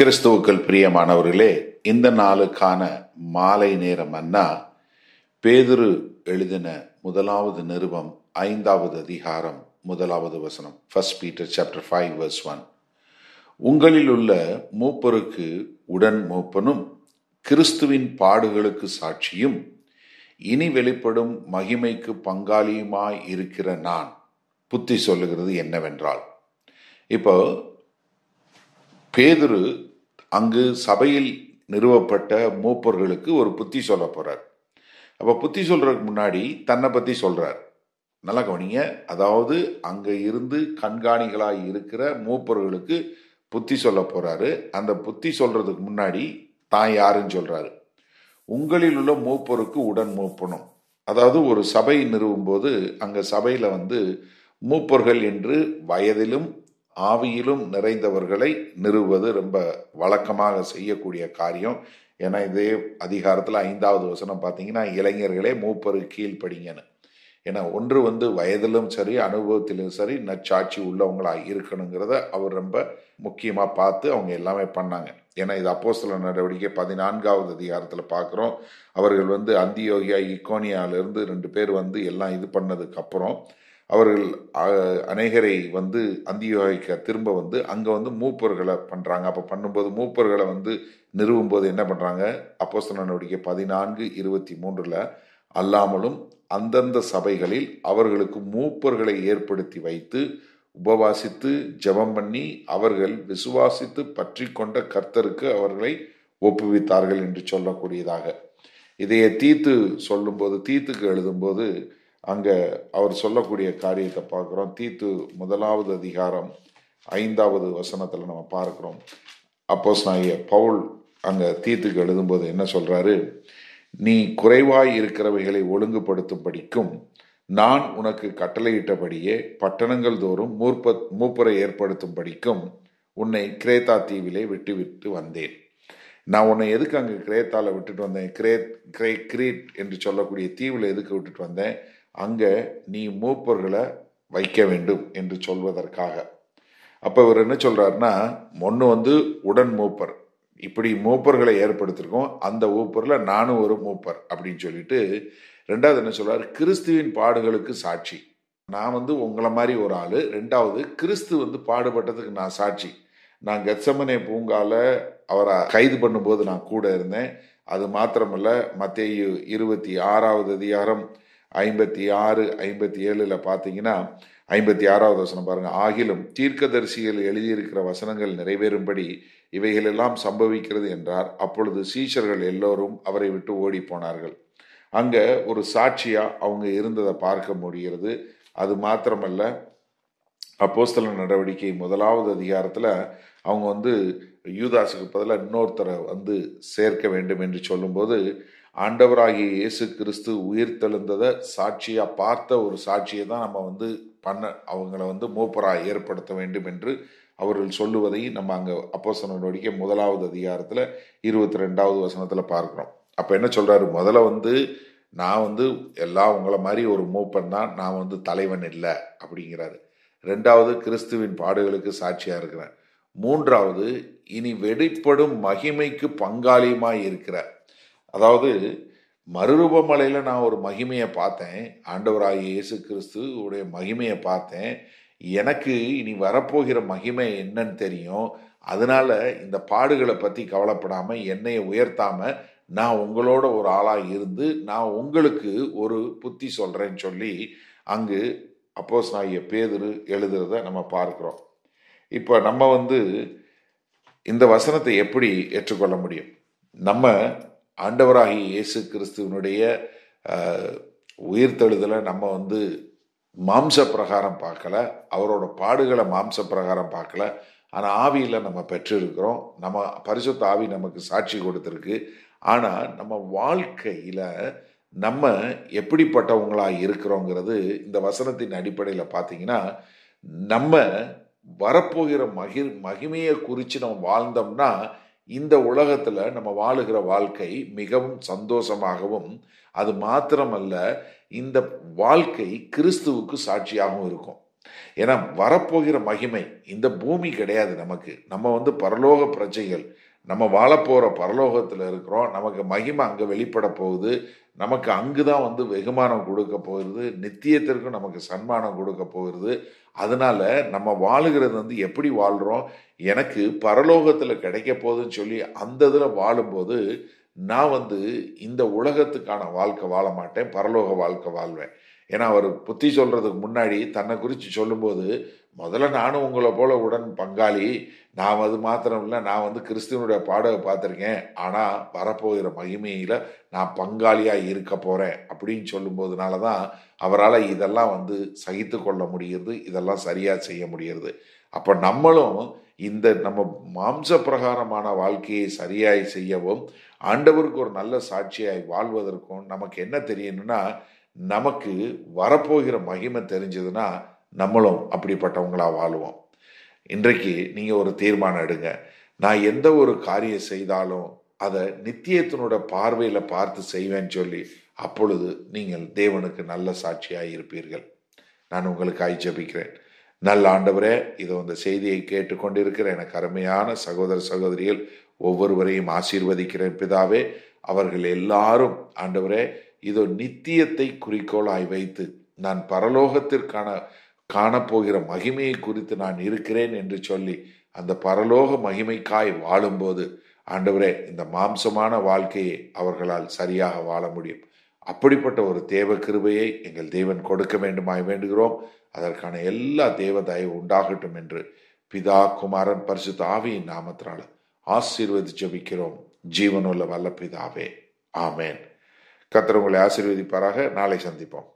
கிறிஸ்துவுக்கள் பிரியமானவர்களே இந்த நாளுக்கான மாலை நேரம் அண்ணா பேதுரு எழுதின முதலாவது நிருபம் ஐந்தாவது அதிகாரம் முதலாவது வசனம் first Peter chapter five verse one உங்களில் உள்ள மூப்பருக்கு உடன் மூப்பனும் கிறிஸ்துவின் பாடுகளுக்கு சாட்சியும் இனி வெளிப்படும் மகிமைக்கு பங்காளியுமாய் இருக்கிற நான். புத்தி சொல்லுகிறது என்னவென்றால் இப்போ பேதுரு அங்கு சபையில் நிறுவப்பட்ட மூப்பர்களுக்கு ஒரு புத்தி சொல்ல போறார். அப்ப புத்தி சொல்றதுக்கு முன்னாடி தன்னை பத்தி சொல்றார். நல்லா கவனிங்க. அதாவது அங்க இருந்து கண்காணிகளாக இருக்கிற மூப்பர்களுக்கு புத்தி சொல்ல போறாரு. அந்த புத்தி சொல்றதுக்கு முன்னாடி தான் யாருன்னு சொல்றாரு. உங்களில் உள்ள மூப்பருக்கு உடன் மூப்பணும். அதாவது ஒரு சபை நிறுவும் போது அங்க சபையில வந்து மூப்பர்கள் என்று வயதிலும் ஆவியிலும் நிறைந்தவர்களை நிறுவுவது ரொம்ப வழக்கமாக செய்யக்கூடிய காரியம். ஏன்னா இதே அதிகாரத்தில் ஐந்தாவது வசனம் பார்த்தீங்கன்னா இளைஞர்களே மூப்பரு கீழ்ப்படிங்கன்னு. ஏன்னா ஒன்று வந்து வயதிலும் சரி அனுபவத்திலும் சரி நச்சாட்சி உள்ளவங்களாக இருக்கணுங்கிறத அவர் ரொம்ப முக்கியமாக பார்த்து அவங்க எல்லாமே பண்ணாங்க. ஏன்னா இது அப்போ சில நடவடிக்கை பதினான்காவது அதிகாரத்தில் பார்க்குறோம். அவர்கள் வந்து அந்தியோகியா இக்கோனியாவிலிருந்து ரெண்டு பேர் வந்து எல்லாம் இது பண்ணதுக்கப்புறம் அவர்கள் அநேகரை வந்து அந்தியோகிக்க திரும்ப வந்து அங்கே வந்து மூப்பர்களை பண்ணுறாங்க அப்போ பண்ணும்போது மூப்பர்களை வந்து நிறுவும் போது என்ன பண்ணுறாங்க அப்போ நடவடிக்கை பதினான்கு இருபத்தி மூன்றில் அல்லாமலும் அந்தந்த சபைகளில் அவர்களுக்கு மூப்பர்களை ஏற்படுத்தி வைத்து உபவாசித்து ஜெபம் பண்ணி அவர்கள் விசுவாசித்து பற்றி கொண்ட கர்த்தருக்கு அவர்களை ஒப்புவித்தார்கள் என்று சொல்லக்கூடியதாக. இதைய தீத்து சொல்லும்போது தீத்துக்கு எழுதும்போது அங்கே அவர் சொல்லக்கூடிய காரியத்தை பார்க்குறோம். தீத்து முதலாவது அதிகாரம் ஐந்தாவது வசனத்தில் நம்ம பார்க்குறோம். அப்போஸ் நாய பவுல் அங்கே தீத்துக்கு எழுதும்போது என்ன சொல்கிறாரு நீ குறைவாய் இருக்கிறவைகளை ஒழுங்குபடுத்தும் படிக்கும் நான் உனக்கு கட்டளையிட்டபடியே பட்டணங்கள் தோறும் மூப்ப மூப்பரை ஏற்படுத்தும் படிக்கும் உன்னை கிரேத்தா தீவிலே விட்டு விட்டு வந்தேன். நான் உன்னை எதுக்கு அங்கே கிரேத்தாவில் விட்டுட்டு வந்தேன்? கிரேத் கிரே கிரீட் என்று சொல்லக்கூடிய தீவில் எதுக்கு விட்டுட்டு வந்தேன்? அங்கே நீ மூப்பர்களை வைக்க வேண்டும் என்று சொல்வதற்காக. அப்போ இவர் என்ன சொல்றாருன்னா ஒன்று வந்து உடன் மூப்பர். இப்படி மூப்பர்களை ஏற்படுத்திருக்கோம். அந்த மூப்பரில் நானும் ஒரு மூப்பர் அப்படின்னு சொல்லிட்டு ரெண்டாவது என்ன சொல்றாரு? கிறிஸ்துவின் பாடுகளுக்கு சாட்சி. நான் வந்து உங்களை மாதிரி ஒரு ஆள். ரெண்டாவது கிறிஸ்து வந்து பாடுபட்டதுக்கு நான் சாட்சி. நான் கெத்சமனை பூங்கால அவரை கைது பண்ணும்போது நான் கூட இருந்தேன். அது மாத்திரமல்ல மத்திய இருபத்தி ஆறாவது அதிகாரம் ஐம்பத்தி ஆறு ஐம்பத்தி ஏழுல பார்த்தீங்கன்னா ஐம்பத்தி ஆறாவது வசனம் பாருங்க. ஆகிலும் தீர்க்கதரிசிகள் எழுதியிருக்கிற வசனங்கள் நிறைவேறும்படி இவைகளெல்லாம் சம்பவிக்கிறது என்றார். அப்பொழுது சீஷர்கள் எல்லோரும் அவரை விட்டு ஓடி போனார்கள். அங்க ஒரு சாட்சியா அவங்க இருந்ததை பார்க்க முடிகிறது. அது மாத்திரமல்ல அப்போஸ்தல நடவடிக்கை முதலாவது அதிகாரத்துல அவங்க வந்து யூதாஸுக்கு பதிலாக இன்னொருத்தரை வந்து சேர்க்க வேண்டும் என்று சொல்லும்போது ஆண்டவராகிய இயேசு கிறிஸ்து உயிர் தெழுந்ததை சாட்சியாக பார்த்த ஒரு சாட்சியை தான் நம்ம வந்து பண்ண அவங்கள வந்து மூப்பராக ஏற்படுத்த வேண்டும் என்று அவர்கள் சொல்லுவதை நம்ம அங்கே அப்போ நடவடிக்கை முதலாவது அதிகாரத்தில் இருபத்தி ரெண்டாவது வசனத்தில் பார்க்குறோம். அப்போ என்ன சொல்கிறாரு முதல்ல வந்து நான் வந்து எல்லாம் உங்களை மாதிரி ஒரு மூப்பன் தான் நான் வந்து தலைவன் இல்லை அப்படிங்கிறாரு. ரெண்டாவது கிறிஸ்துவின் பாடுகளுக்கு சாட்சியாக இருக்கிறேன். மூன்றாவது இனி வெளிப்படும் மகிமைக்கு பங்காளியுமாய் இருக்கிற அதாவது மறுரூபமலையில் நான் ஒரு மகிமையை பார்த்தேன். ஆண்டவராகிய இயேசு கிறிஸ்து உடைய மகிமையை பார்த்தேன். எனக்கு இனி வரப்போகிற மகிமை என்னன்னு தெரியும். அதனால இந்த பாடுகளை பற்றி கவலைப்படாமல் என்னையை உயர்த்தாமல் நான் உங்களோட ஒரு ஆளாக இருந்து நான் உங்களுக்கு ஒரு புத்தி சொல்கிறேன்னு சொல்லி அங்கு அப்போஸ் நாகிய பேதுரு எழுதுறத நம்ம பார்க்குறோம். இப்போ நம்ம வந்து இந்த வசனத்தை எப்படி ஏற்றுக்கொள்ள முடியும்? நம்ம ஆண்டவராகிய இயேசு கிறிஸ்துவனுடைய உயிர்த்தெழுதலை நம்ம வந்து மாம்ச பிரகாரம் பார்க்கல. அவரோட பாடுகளை மாம்ச பிரகாரம் பார்க்கல. ஆனால் ஆவியில் நம்ம பெற்றிருக்கிறோம். நம்ம பரிசுத்த ஆவி நமக்கு சாட்சி கொடுத்துருக்கு. ஆனால் நம்ம வாழ்க்கையில் நம்ம எப்படிப்பட்டவங்களாக இருக்கிறோங்கிறது இந்த வசனத்தின் அடிப்படையில் பார்த்தீங்கன்னா நம்ம வரப்போகிற மகி மகிமையை குறித்து நம்ம வாழ்ந்தோம்னா இந்த உலகத்தில் நம்ம வாழுகிற வாழ்க்கை மிகவும் சந்தோஷமாகவும் அது மாத்திரமல்ல இந்த வாழ்க்கை கிறிஸ்துவுக்கு சாட்சியாகவும் இருக்கும். ஏன்னா வரப்போகிற மகிமை இந்த பூமி கிடையாது நமக்கு. நம்ம வந்து பரலோக பிரஜைகள் நம்ம வாழப்போகிற பரலோகத்தில் இருக்கிறோம். நமக்கு மகிமை அங்கே வெளிப்பட போகுது. நமக்கு அங்கு தான் வந்து வெகுமானம் கொடுக்க போகிறது. நித்தியத்திற்கும் நமக்கு சன்மானம் கொடுக்க போகிறது. அதனால நம்ம வாழுகிறது வந்து எப்படி வாழ்கிறோம் எனக்கு பரலோகத்தில் கிடைக்க போகுதுன்னு சொல்லி அந்த இதில் வாழும்போது நான் வந்து இந்த உலகத்துக்கான வாழ்க்கை வாழ மாட்டேன். பரலோக வாழ்க்கை வாழ்வேன். ஏன்னா அவர் புத்தி சொல்றதுக்கு முன்னாடி தன்னை குறித்து சொல்லும்போது முதல்ல நானும் உங்களை போல உடன் பங்காளி. நான் அது மாத்திரம் இல்லை நான் வந்து கிறிஸ்துவனுடைய பாடகை பார்த்துருக்கேன். ஆனால் வரப்போகிற மகிமையில் நான் பங்காளியாக இருக்க போகிறேன் அப்படின்னு சொல்லும்போதுனால தான் அவரால் இதெல்லாம் வந்து சகித்து கொள்ள முடிகிறது இதெல்லாம் சரியாக செய்ய முடிகிறது அப்போ நம்மளும் இந்த நம்ம மாம்ச பிரகாரமான வாழ்க்கையை சரியாய் செய்யவும் ஆண்டவருக்கு ஒரு நல்ல சாட்சியாய் வாழ்வதற்கும் நமக்கு என்ன தெரியணும்னா நமக்கு வரப்போகிற மகிமை தெரிஞ்சதுன்னா நம்மளும் அப்படிப்பட்டவங்களா வாழுவோம். இன்றைக்கு நீங்க ஒரு தீர்மானம் எடுங்க. நான் எந்த ஒரு காரியம் செய்தாலும் அதை நித்தியத்தினோட பார்வையில பார்த்து செய்வேன்னு சொல்லி அப்பொழுது நீங்கள் தேவனுக்கு நல்ல சாட்சியாக இருப்பீர்கள். நான் உங்களுக்கு ஜபிக்கிறேன். நல்ல ஆண்டவரே இதோ இந்த செய்தியை கேட்டுக்கொண்டிருக்கிற எனக்கு அருமையான சகோதர சகோதரிகள் ஒவ்வொருவரையும் ஆசீர்வதிக்கிறேன் பிதாவே அவர்கள் எல்லாரும் ஆண்டவரே இதோ நித்தியத்தை குறிக்கோளாய் வைத்து நான் பரலோகத்திற்கான காணப்போகிற மகிமையை குறித்து நான் இருக்கிறேன் என்று சொல்லி அந்த பரலோக மகிமைக்காய் வாழும்போது ஆண்டவரே இந்த மாம்சமான வாழ்க்கையை அவர்களால் சரியாக வாழ முடியும். அப்படிப்பட்ட ஒரு தேவ கிருபையை எங்கள் தேவன் கொடுக்க வேண்டுமாய் வேண்டுகிறோம். அதற்கான எல்லா தேவ தயவு உண்டாகட்டும் என்று பிதா குமாரன் பரிசுத்த ஆவியின் நாமத்தினாலும் ஆசீர்வதி ஜபிக்கிறோம் ஜீவனுள்ள வல்ல பிதாவே ஆமேன் கத்திரவங்களை ஆசீர்வதிப்பாராக. நாளை சந்திப்போம்.